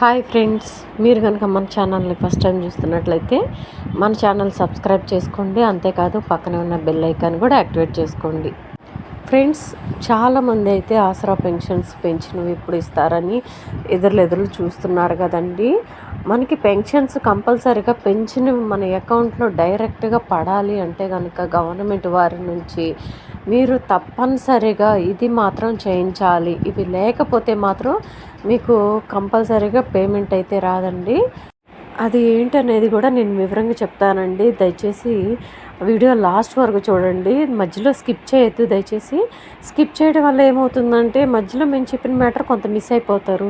Hi friends మీరు కనుక మన ఛానల్ని ఫస్ట్ టైం చూస్తున్నట్లయితే మన ఛానల్ సబ్స్క్రైబ్ చేసుకోండి. అంతేకాదు పక్కనే ఉన్న బెల్ ఐకాన్ కూడా యాక్టివేట్ చేసుకోండి. ఫ్రెండ్స్ చాలామంది అయితే ఆసరా పెన్షన్స్ పెంచినవి ఇప్పుడు ఇస్తారని ఎదురులు చూస్తున్నారు కదండి. మనకి పెన్షన్స్ కంపల్సరీగా పెన్షన్ మన అకౌంట్లో డైరెక్ట్గా పడాలి అంటే కనుక గవర్నమెంట్ వారి నుంచి మీరు తప్పనిసరిగా ఇది మాత్రం చేయించాలి. ఇవి లేకపోతే మాత్రం మీకు కంపల్సరీగా పేమెంట్ అయితే రాదండి. అది ఏంటనేది కూడా నేను వివరంగా చెప్తానండి. దయచేసి వీడియో లాస్ట్ వరకు చూడండి. మధ్యలో స్కిప్ చేయొద్దు. దయచేసి స్కిప్ చేయడం వల్ల ఏమవుతుందంటే మధ్యలో మేము చెప్పిన మ్యాటర్ కొంత మిస్ అయిపోతారు.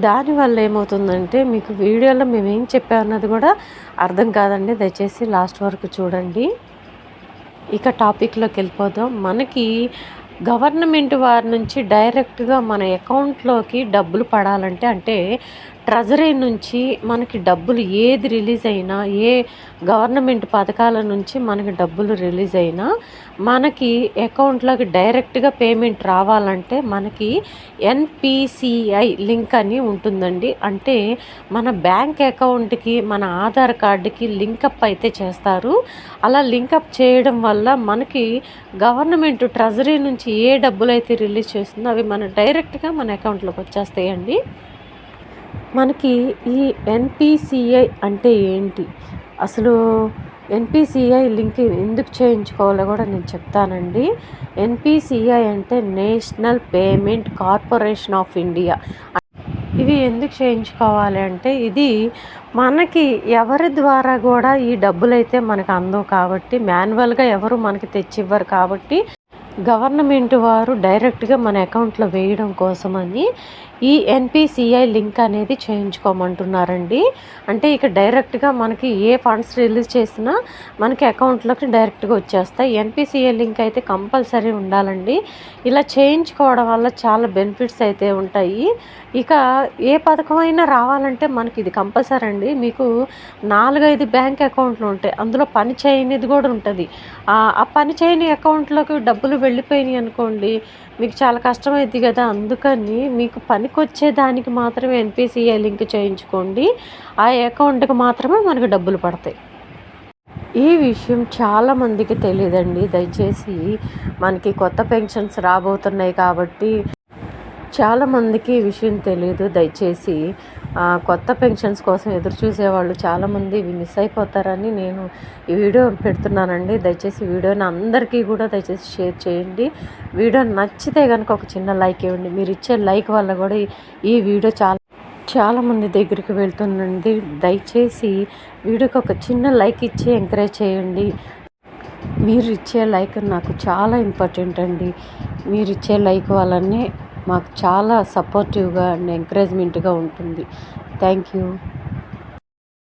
దానివల్ల ఏమవుతుందంటే మీకు వీడియోలో మేము ఏం చెప్పామన్నది కూడా అర్థం కాదండి. దయచేసి లాస్ట్ వరకు చూడండి. ఇక టాపిక్లోకి వెళ్ళిపోదాం. మనకి గవర్నమెంట్ వారి నుంచి డైరెక్ట్గా మన అకౌంట్లోకి డబ్బులు పడాలంటే అంటే ట్రెజరీ నుంచి మనకి డబ్బులు ఏది రిలీజ్ అయినా ఏ గవర్నమెంట్ పథకాల నుంచి మనకి డబ్బులు రిలీజ్ అయినా మనకి అకౌంట్లోకి డైరెక్ట్గా పేమెంట్ రావాలంటే మనకి ఎన్పిసిఐ లింక్ అని ఉంటుందండి. అంటే మన బ్యాంక్ అకౌంట్కి మన ఆధార్ కార్డుకి లింకప్ అయితే చేస్తారు. అలా లింకప్ చేయడం వల్ల మనకి గవర్నమెంట్ ట్రెజరీ నుంచి ఏ డబ్బులు అయితే రిలీజ్ చేస్తుందో అవి మన డైరెక్ట్గా మన అకౌంట్లోకి వచ్చేస్తాయండి. మనకి ఈ ఎన్పిసిఐ అంటే ఏంటి? అసలు ఎన్పిసిఐ లింక్ ఎందుకు చేయించుకోవాలో కూడా నేను చెప్తానండి. ఎన్పిసిఐ అంటే national payment corporation of India. ఇవి ఎందుకు చేయించుకోవాలి అంటే ఇది మనకి ఎవరి ద్వారా కూడా ఈ డబ్బులు అయితే మనకు అందవు కాబట్టి మాన్యువల్గా ఎవరు మనకి తెచ్చివ్వరు కాబట్టి గవర్నమెంట్ వారు డైరెక్ట్గా మన అకౌంట్లో వేయడం కోసమని ఈ ఎన్పిసిఐ లింక్ అనేది చేయించుకోమంటున్నారండి. అంటే ఇక డైరెక్ట్గా మనకి ఏ ఫండ్స్ రిలీజ్ చేసినా మనకి అకౌంట్లోకి డైరెక్ట్గా వచ్చేస్తాయి. ఎన్పిసిఐ లింక్ అయితే కంపల్సరీ ఉండాలండి. ఇలా చేయించుకోవడం వల్ల చాలా బెనిఫిట్స్ అయితే ఉంటాయి. ఇక ఏ పథకం అయినా రావాలంటే మనకి ఇది కంపల్సరీ అండి. మీకు నాలుగైదు బ్యాంక్ అకౌంట్లు ఉంటాయి. అందులో పని చేయనిది కూడా ఉంటుంది. ఆ పని చేయని అకౌంట్లోకి డబ్బులు వెళ్ళిపోయినాయి అనుకోండి మీకు చాలా కష్టమైంది కదా. అందుకని మీకు పనికొచ్చే దానికి మాత్రమే ఎన్పిసిఐ లింక్ చేయించుకోండి. ఆ అకౌంట్కి మాత్రమే మనకు డబ్బులు పడతాయి. ఈ విషయం చాలామందికి తెలియదండి దయచేసి మనకి కొత్త పెన్షన్స్ రాబోతున్నాయి కాబట్టి చాలామందికి ఈ విషయం తెలియదు దయచేసి కొత్త పెన్షన్స్ కోసం ఎదురు చూసేవాళ్ళు చాలామంది ఇవి మిస్ అయిపోతారని నేను ఈ వీడియో పెడుతున్నానండి. దయచేసి వీడియోని అందరికీ కూడా దయచేసి షేర్ చేయండి. వీడియో నచ్చితే కనుక ఒక చిన్న లైక్ ఇవ్వండి. మీరు ఇచ్చే లైక్ వల్ల కూడా ఈ వీడియో చాలా చాలామంది దగ్గరికి వెళ్తుందండి. దయచేసి వీడియోకి ఒక చిన్న లైక్ ఇచ్చి ఎంకరేజ్ చేయండి. మీరు ఇచ్చే లైక్ నాకు చాలా ఇంపార్టెంట్ అండి. మీరు ఇచ్చే లైక్ వల్లనే మాకు చాలా సపోర్టివ్గా అండ్ ఎంకరేజ్మెంట్గా ఉంటుంది. Thank you